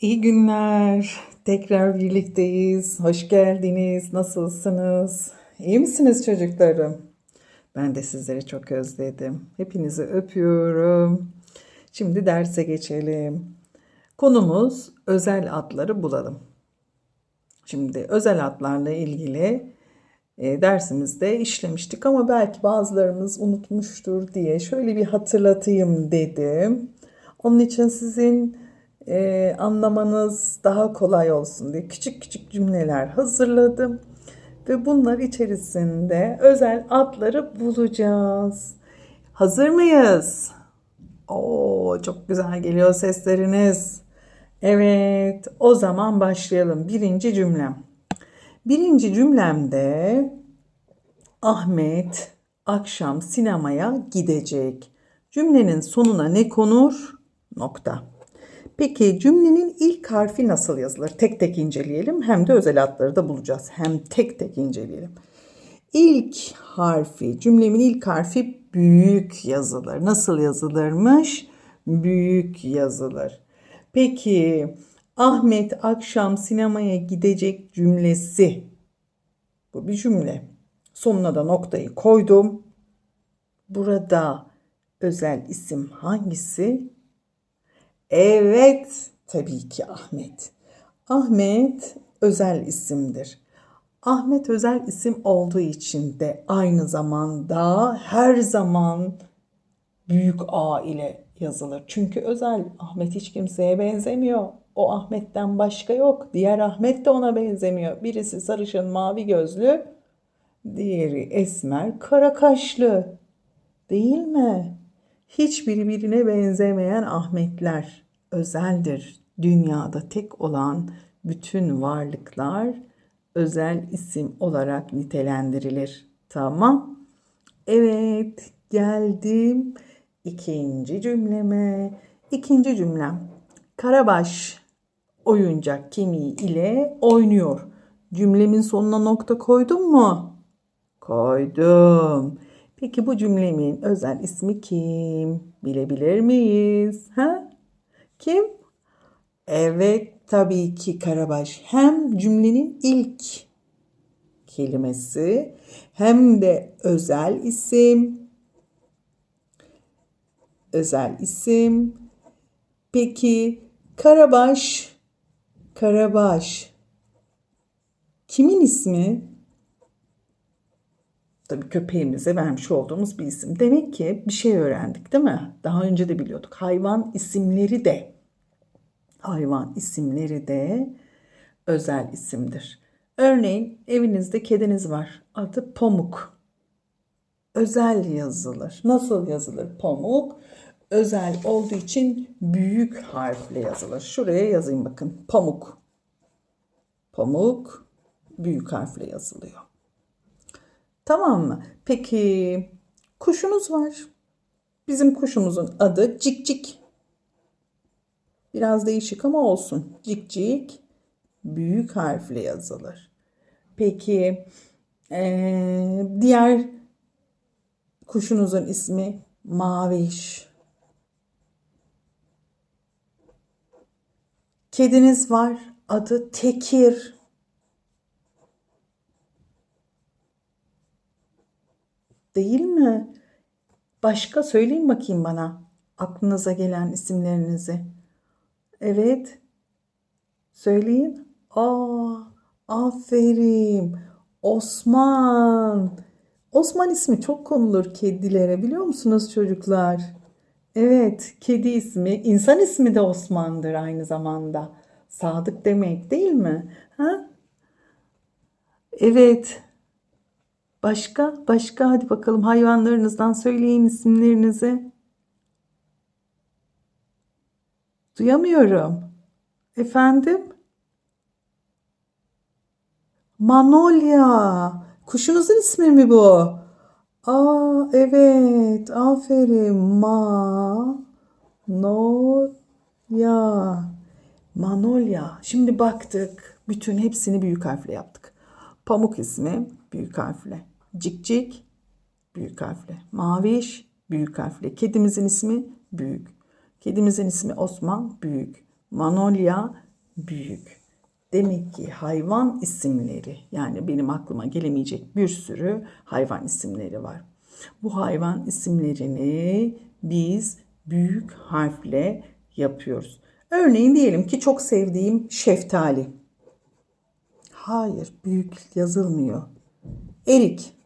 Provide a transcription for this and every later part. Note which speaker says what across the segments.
Speaker 1: İyi günler. Tekrar birlikteyiz. Hoş geldiniz. Nasılsınız? İyi misiniz çocuklarım? Ben de sizleri çok özledim. Hepinizi öpüyorum. Şimdi derse geçelim. Konumuz özel adları bulalım. Şimdi özel adlarla ilgili e, dersimizde işlemiştik ama belki bazılarımız unutmuştur diye şöyle bir hatırlatayım dedim. Onun için sizin e, anlamanız daha kolay olsun diye küçük küçük cümleler hazırladım. Ve bunlar içerisinde özel adları bulacağız. Hazır mıyız? Oo, çok güzel geliyor sesleriniz. Evet, o zaman başlayalım. Birinci cümlem. Birinci cümlemde Ahmet akşam sinemaya gidecek. Cümlenin sonuna ne konur? Nokta. Peki cümlenin ilk harfi nasıl yazılır? Tek tek inceleyelim. Hem de özel adları da bulacağız. Hem tek tek inceleyelim. İlk harfi, cümlemin ilk harfi büyük yazılır. Nasıl yazılırmış? Büyük yazılır. Peki Ahmet akşam sinemaya gidecek cümlesi. Bu bir cümle. Sonuna da noktayı koydum. Burada özel isim hangisi? Evet, tabii ki Ahmet. Ahmet özel isimdir. Ahmet özel isim olduğu için de aynı zamanda her zaman büyük A ile yazılır. Çünkü özel Ahmet hiç kimseye benzemiyor. O Ahmet'ten başka yok. Diğer Ahmet de ona benzemiyor. Birisi sarışın mavi gözlü, diğeri esmer kara kaşlı. Değil mi? Hiçbiri birine benzemeyen Ahmetler özeldir. Dünyada tek olan bütün varlıklar özel isim olarak nitelendirilir. Tamam. Evet, geldim ikinci cümleme. İkinci cümlem. Karabaş oyuncak kemiği ile oynuyor. Cümlemin sonuna nokta koydum mu? Koydum. Peki bu cümlemin özel ismi kim? Bilebilir miyiz? Ha? Kim? Evet, tabii ki Karabaş. Hem cümlenin ilk kelimesi hem de özel isim. Özel isim. Peki Karabaş, Karabaş kimin ismi? Tabii köpeğimize vermiş olduğumuz bir isim. Demek ki bir şey öğrendik değil mi? Daha önce de biliyorduk. Hayvan isimleri de hayvan isimleri de özel isimdir. Örneğin evinizde kediniz var. Adı Pamuk. Özel yazılır. Nasıl yazılır Pamuk? Özel olduğu için büyük harfle yazılır. Şuraya yazayım bakın. Pamuk. Pamuk büyük harfle yazılıyor. Tamam mı? Peki kuşunuz var. Bizim kuşumuzun adı Cik Cik. Biraz değişik ama olsun. Cik Cik büyük harfle yazılır. Peki ee, diğer kuşunuzun ismi Maviş. Kediniz var. Adı Tekir. Değil mi? Başka söyleyin bakayım bana. Aklınıza gelen isimlerinizi. Evet. Söyleyin. Aa, aferin. Osman. Osman ismi çok konulur kedilere biliyor musunuz çocuklar? Evet, kedi ismi, insan ismi de Osman'dır aynı zamanda. Sadık demek değil mi? Ha? Evet. Başka, başka hadi bakalım hayvanlarınızdan söyleyin isimlerinizi. Duyamıyorum. Efendim? Manolya. Kuşunuzun ismi mi bu? Aa evet. Aferin. Ma no ya. Manolya. Şimdi baktık. Bütün hepsini büyük harfle yaptık. Pamuk ismi büyük harfle. Cikcik büyük harfle. Maviş büyük harfle. Kedimizin ismi büyük. Kedimizin ismi Osman büyük. Manolya büyük. Demek ki hayvan isimleri yani benim aklıma gelemeyecek bir sürü hayvan isimleri var. Bu hayvan isimlerini biz büyük harfle yapıyoruz. Örneğin diyelim ki çok sevdiğim şeftali. Hayır, büyük yazılmıyor. Erik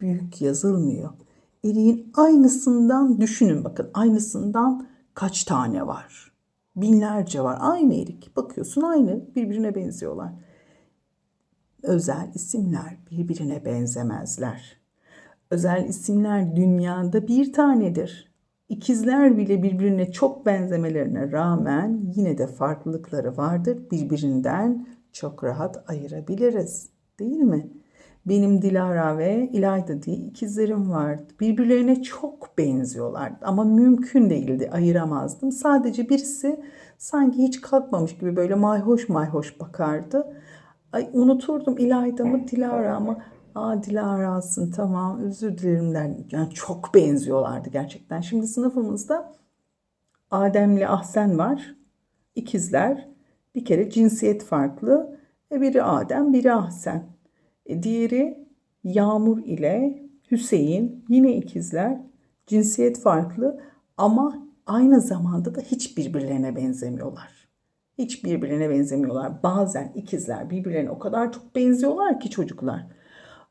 Speaker 1: büyük yazılmıyor. Eriğin aynısından düşünün bakın. Aynısından kaç tane var? Binlerce var. Aynı erik. Bakıyorsun aynı. Birbirine benziyorlar. Özel isimler birbirine benzemezler. Özel isimler dünyada bir tanedir. İkizler bile birbirine çok benzemelerine rağmen yine de farklılıkları vardır. Birbirinden çok rahat ayırabiliriz. Değil mi? Benim Dilara ve İlayda diye ikizlerim vardı. Birbirlerine çok benziyorlardı ama mümkün değildi, ayıramazdım. Sadece birisi sanki hiç kalkmamış gibi böyle mayhoş mayhoş bakardı. Ay unuturdum İlayda mı Dilara mı? Aa Dilara'sın tamam özür dilerim derdim. Yani çok benziyorlardı gerçekten. Şimdi sınıfımızda Adem'le Ahsen var. İkizler. Bir kere cinsiyet farklı. E biri Adem, biri Ahsen. Diğeri Yağmur ile Hüseyin. Yine ikizler. Cinsiyet farklı ama aynı zamanda da hiç birbirlerine benzemiyorlar. Hiç birbirine benzemiyorlar. Bazen ikizler birbirlerine o kadar çok benziyorlar ki çocuklar.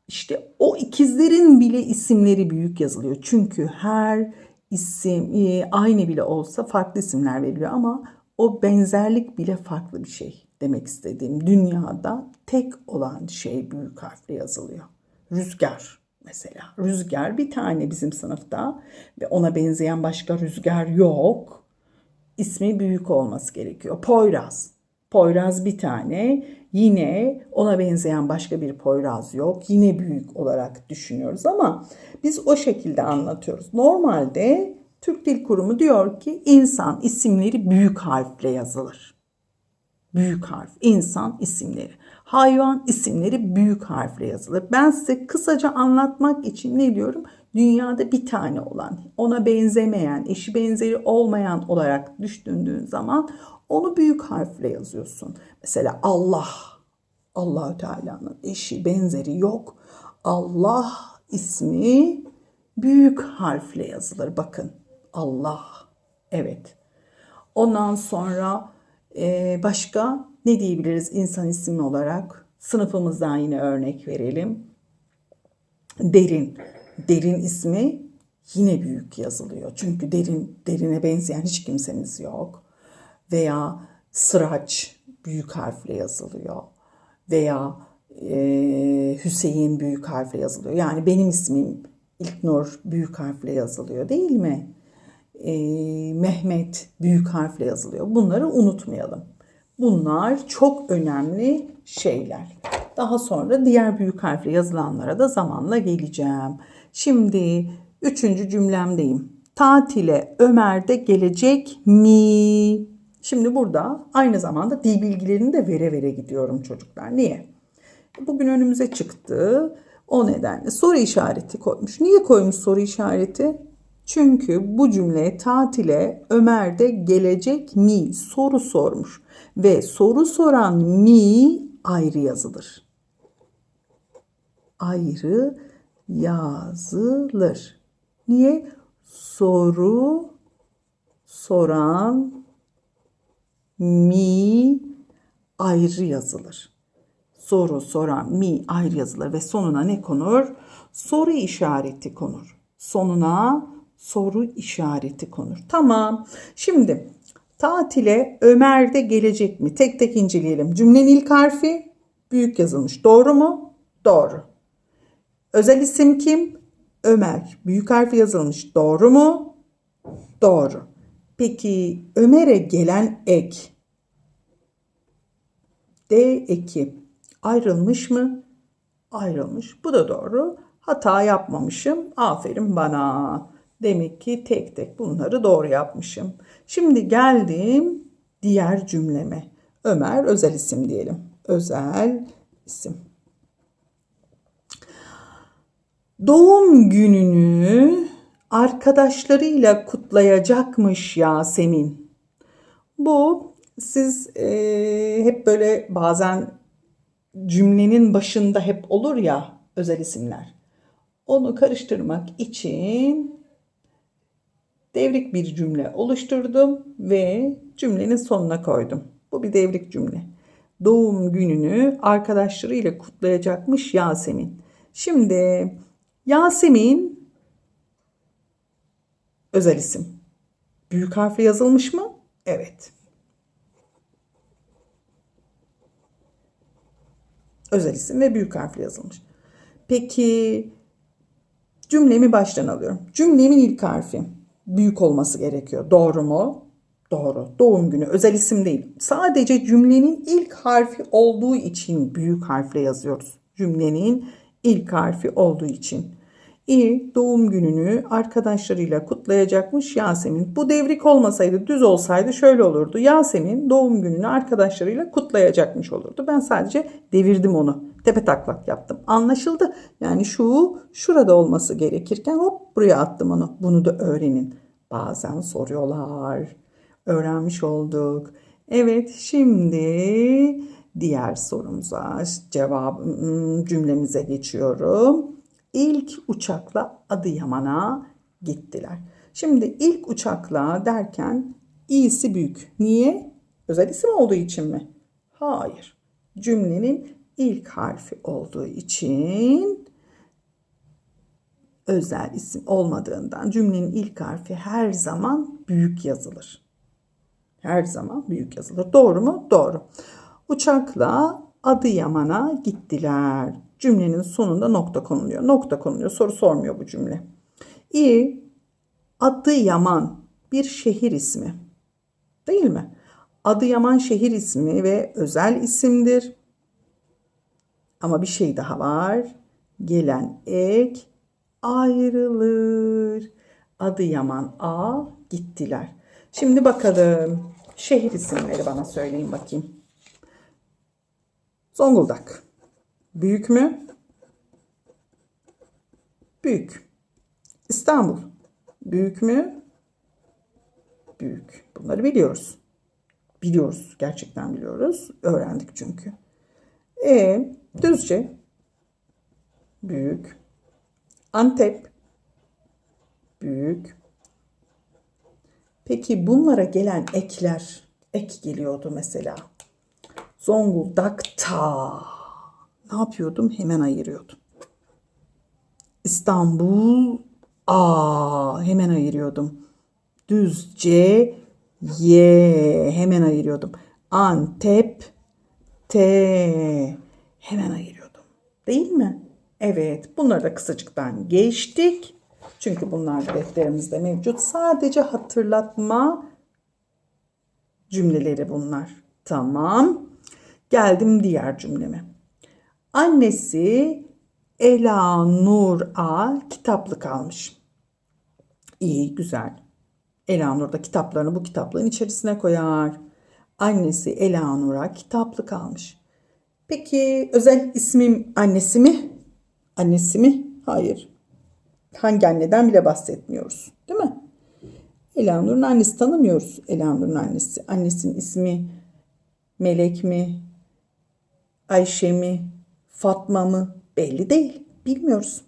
Speaker 1: İşte o ikizlerin bile isimleri büyük yazılıyor. Çünkü her isim e, aynı bile olsa farklı isimler veriliyor ama o benzerlik bile farklı bir şey demek istediğim. Dünyada tek olan şey büyük harfle yazılıyor. Rüzgar mesela. Rüzgar bir tane bizim sınıfta ve ona benzeyen başka rüzgar yok. İsmi büyük olması gerekiyor. Poyraz. Poyraz bir tane. Yine ona benzeyen başka bir Poyraz yok. Yine büyük olarak düşünüyoruz ama biz o şekilde anlatıyoruz. Normalde Türk Dil Kurumu diyor ki insan isimleri büyük harfle yazılır. Büyük harf, insan isimleri. Hayvan isimleri büyük harfle yazılır. Ben size kısaca anlatmak için ne diyorum? Dünyada bir tane olan, ona benzemeyen, eşi benzeri olmayan olarak düşündüğün zaman onu büyük harfle yazıyorsun. Mesela Allah, Allahü Teala'nın eşi benzeri yok. Allah ismi büyük harfle yazılır. Bakın Allah. Evet. Ondan sonra e, başka ne diyebiliriz insan ismi olarak? Sınıfımızdan yine örnek verelim. Derin. Derin ismi yine büyük yazılıyor. Çünkü derin derine benzeyen hiç kimsemiz yok. Veya sıraç büyük harfle yazılıyor. Veya e, Hüseyin büyük harfle yazılıyor. Yani benim ismim İlknur büyük harfle yazılıyor değil mi? E, Mehmet büyük harfle yazılıyor. Bunları unutmayalım. Bunlar çok önemli şeyler. Daha sonra diğer büyük harfle yazılanlara da zamanla geleceğim. Şimdi üçüncü cümlemdeyim. Tatile Ömer de gelecek mi? Şimdi burada aynı zamanda dil bilgilerini de vere vere gidiyorum çocuklar. Niye? Bugün önümüze çıktı. O nedenle soru işareti koymuş. Niye koymuş soru işareti? Çünkü bu cümle tatile Ömer de gelecek mi soru sormuş ve soru soran mi ayrı yazılır. Ayrı yazılır. Niye? Soru soran mi ayrı yazılır. Soru soran mi ayrı yazılır ve sonuna ne konur? Soru işareti konur. Sonuna soru işareti konur. Tamam. Şimdi tatile Ömer de gelecek mi? Tek tek inceleyelim. Cümlenin ilk harfi büyük yazılmış. Doğru mu? Doğru. Özel isim kim? Ömer. Büyük harfi yazılmış. Doğru mu? Doğru. Peki Ömer'e gelen ek D eki ayrılmış mı? Ayrılmış. Bu da doğru. Hata yapmamışım. Aferin bana. Demek ki tek tek bunları doğru yapmışım. Şimdi geldim diğer cümleme. Ömer özel isim diyelim. Özel isim. Doğum gününü arkadaşlarıyla kutlayacakmış Yasemin. Bu siz eee, hep böyle bazen cümlenin başında hep olur ya özel isimler. Onu karıştırmak için devrik bir cümle oluşturdum ve cümlenin sonuna koydum. Bu bir devrik cümle. Doğum gününü arkadaşlarıyla kutlayacakmış Yasemin. Şimdi Yasemin özel isim. Büyük harfle yazılmış mı? Evet. Özel isim ve büyük harfle yazılmış. Peki cümlemi baştan alıyorum. Cümlemin ilk harfi büyük olması gerekiyor. Doğru mu? Doğru. Doğum günü özel isim değil. Sadece cümlenin ilk harfi olduğu için büyük harfle yazıyoruz. Cümlenin ilk harfi olduğu için. İyi, doğum gününü arkadaşlarıyla kutlayacakmış Yasemin. Bu devrik olmasaydı, düz olsaydı şöyle olurdu. Yasemin doğum gününü arkadaşlarıyla kutlayacakmış olurdu. Ben sadece devirdim onu. Tepe taklak yaptım. Anlaşıldı. Yani şu şurada olması gerekirken hop buraya attım onu. Bunu da öğrenin. Bazen soruyorlar. Öğrenmiş olduk. Evet, şimdi diğer sorumuza, cevap cümlemize geçiyorum. İlk uçakla Adıyaman'a gittiler. Şimdi ilk uçakla derken i'si büyük. Niye? Özel isim olduğu için mi? Hayır. Cümlenin ilk harfi olduğu için özel isim olmadığından cümlenin ilk harfi her zaman büyük yazılır. Her zaman büyük yazılır. Doğru mu? Doğru. Uçakla Adıyaman'a gittiler. Cümlenin sonunda nokta konuluyor. Nokta konuluyor. Soru sormuyor bu cümle. İyi. Adıyaman bir şehir ismi. Değil mi? Adıyaman şehir ismi ve özel isimdir. Ama bir şey daha var. Gelen ek ayrılır. Adıyaman A gittiler. Şimdi bakalım. Şehir isimleri bana söyleyin bakayım. Zonguldak. Büyük mü? Büyük. İstanbul. Büyük mü? Büyük. Bunları biliyoruz. Biliyoruz. Gerçekten biliyoruz. Öğrendik çünkü. E Düzce. Büyük. Antep. Büyük. Peki bunlara gelen ekler, ek geliyordu mesela. Zonguldak'ta ne yapıyordum? Hemen ayırıyordum. İstanbul A hemen ayırıyordum. Düzce Y hemen ayırıyordum. Antep T hemen ayırıyordum. Değil mi? Evet, bunları da kısacıktan geçtik. Çünkü bunlar defterimizde mevcut. Sadece hatırlatma cümleleri bunlar. Tamam. Geldim diğer cümleme. Annesi Ela Nur A kitaplık almış. İyi, güzel. Ela Nur da kitaplarını bu kitaplığın içerisine koyar. Annesi Ela Nur'a kitaplık almış. Peki özel ismim annesi mi? Annesi mi? Hayır. Hangi anneden bile bahsetmiyoruz. Değil mi? Elanur'un annesi tanımıyoruz. Elanur'un annesi. Annesinin ismi Melek mi? Ayşe mi? Fatma mı? Belli değil. Bilmiyoruz.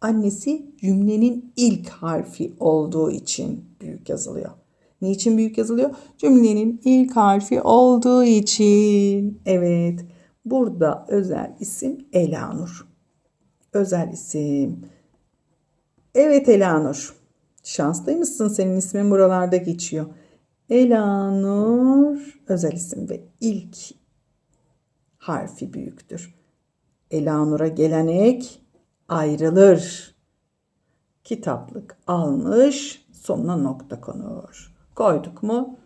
Speaker 1: Annesi cümlenin ilk harfi olduğu için büyük yazılıyor. Niçin büyük yazılıyor? Cümlenin ilk harfi olduğu için. Evet. Burada özel isim Elanur. Özel isim. Evet Elanur. Şanslıymışsın senin ismin buralarda geçiyor. Elanur özel isim ve ilk harfi büyüktür. Elanur'a gelen ek ayrılır. Kitaplık almış sonuna nokta konur. Koyduk mu?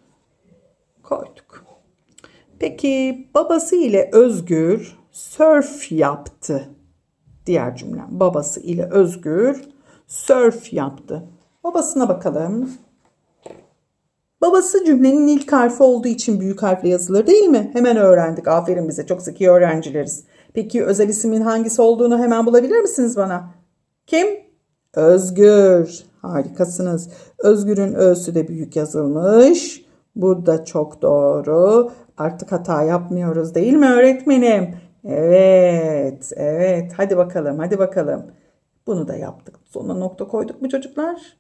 Speaker 1: Koyduk. Peki babası ile Özgür surf yaptı. Diğer cümlem babası ile Özgür surf yaptı. Babasına bakalım. Babası cümlenin ilk harfi olduğu için büyük harfle yazılır değil mi? Hemen öğrendik. Aferin bize. Çok zeki öğrencileriz. Peki özel ismin hangisi olduğunu hemen bulabilir misiniz bana? Kim? Özgür. Harikasınız. Özgür'ün ö'sü de büyük yazılmış. Bu da çok doğru. Artık hata yapmıyoruz değil mi öğretmenim? Evet, evet. Hadi bakalım, hadi bakalım. Bunu da yaptık. Sonuna nokta koyduk mu çocuklar?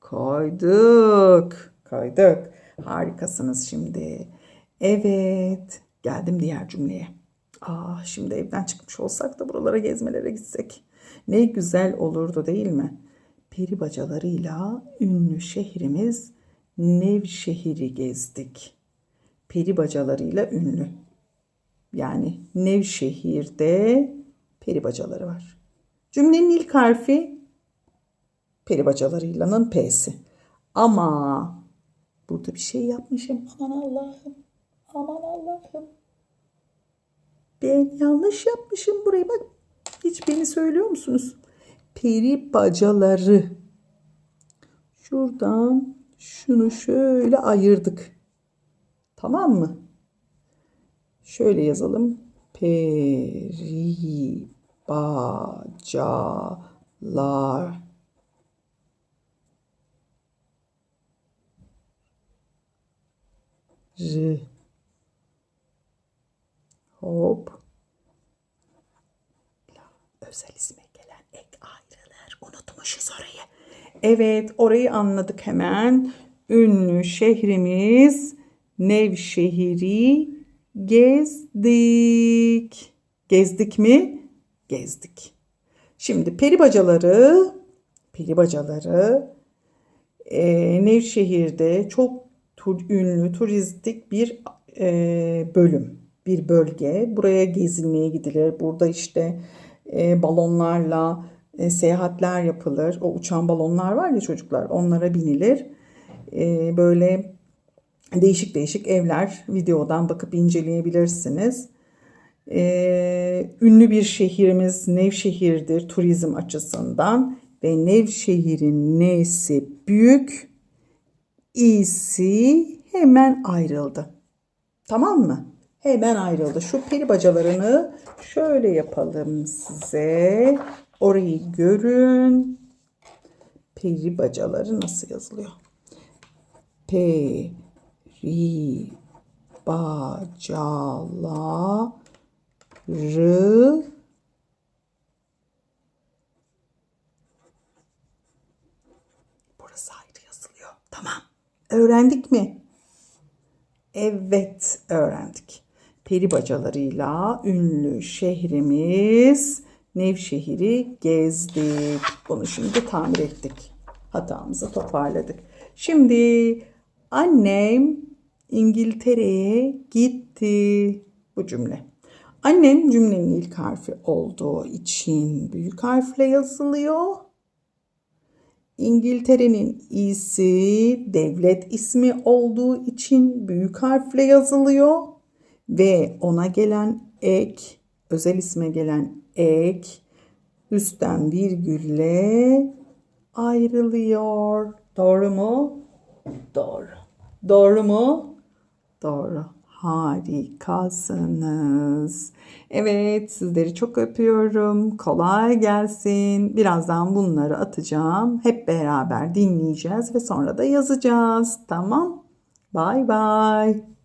Speaker 1: Koyduk. Koyduk. Harikasınız şimdi. Evet. Geldim diğer cümleye. Ah şimdi evden çıkmış olsak da buralara gezmelere gitsek. Ne güzel olurdu değil mi? Peri bacalarıyla ünlü şehrimiz Nevşehir'i gezdik. Peri bacalarıyla ünlü. Yani Nevşehir'de peri bacaları var. Cümlenin ilk harfi peri bacalarıylanın P'si. Ama burada bir şey yapmışım. Aman Allah'ım. Aman Allah'ım. Ben yanlış yapmışım burayı. Bak hiç beni söylüyor musunuz? Peri bacaları. Şuradan şunu şöyle ayırdık. Tamam mı? Şöyle yazalım. Peri bacalar. R. Hop. Özel isme gelen ek ayrılır. Unutmuşuz orayı. Evet orayı anladık hemen. Ünlü şehrimiz Nevşehir'i gezdik. Gezdik mi? Gezdik. Şimdi peri bacaları, peri bacaları e, Nevşehir'de çok tur, ünlü turistik bir e, bölüm, bir bölge. Buraya gezilmeye gidilir. Burada işte e, balonlarla e, seyahatler yapılır. O uçan balonlar var ya çocuklar, onlara binilir. E, böyle değişik değişik evler videodan bakıp inceleyebilirsiniz. E, ünlü bir şehrimiz Nevşehir'dir turizm açısından ve Nevşehir'in nesi büyük, iyisi hemen ayrıldı. Tamam mı? Hemen ayrıldı. Şu peri bacalarını şöyle yapalım size. Orayı görün. Peri bacaları nasıl yazılıyor? Peri bacaları Burası ayrı yazılıyor. Tamam. Öğrendik mi? Evet, öğrendik. Peri bacalarıyla ünlü şehrimiz Nevşehir'i gezdik. Bunu şimdi tamir ettik. Hatamızı toparladık. Şimdi annem İngiltere'ye gitti. Bu cümle. Annem cümlenin ilk harfi olduğu için büyük harfle yazılıyor. İngiltere'nin iyisi devlet ismi olduğu için büyük harfle yazılıyor ve ona gelen ek, özel isme gelen ek üstten virgülle ayrılıyor. Doğru mu? Doğru. Doğru mu? Doğru. Harikasınız. Evet, sizleri çok öpüyorum. Kolay gelsin. Birazdan bunları atacağım. Hep beraber dinleyeceğiz ve sonra da yazacağız. Tamam? Bye bye.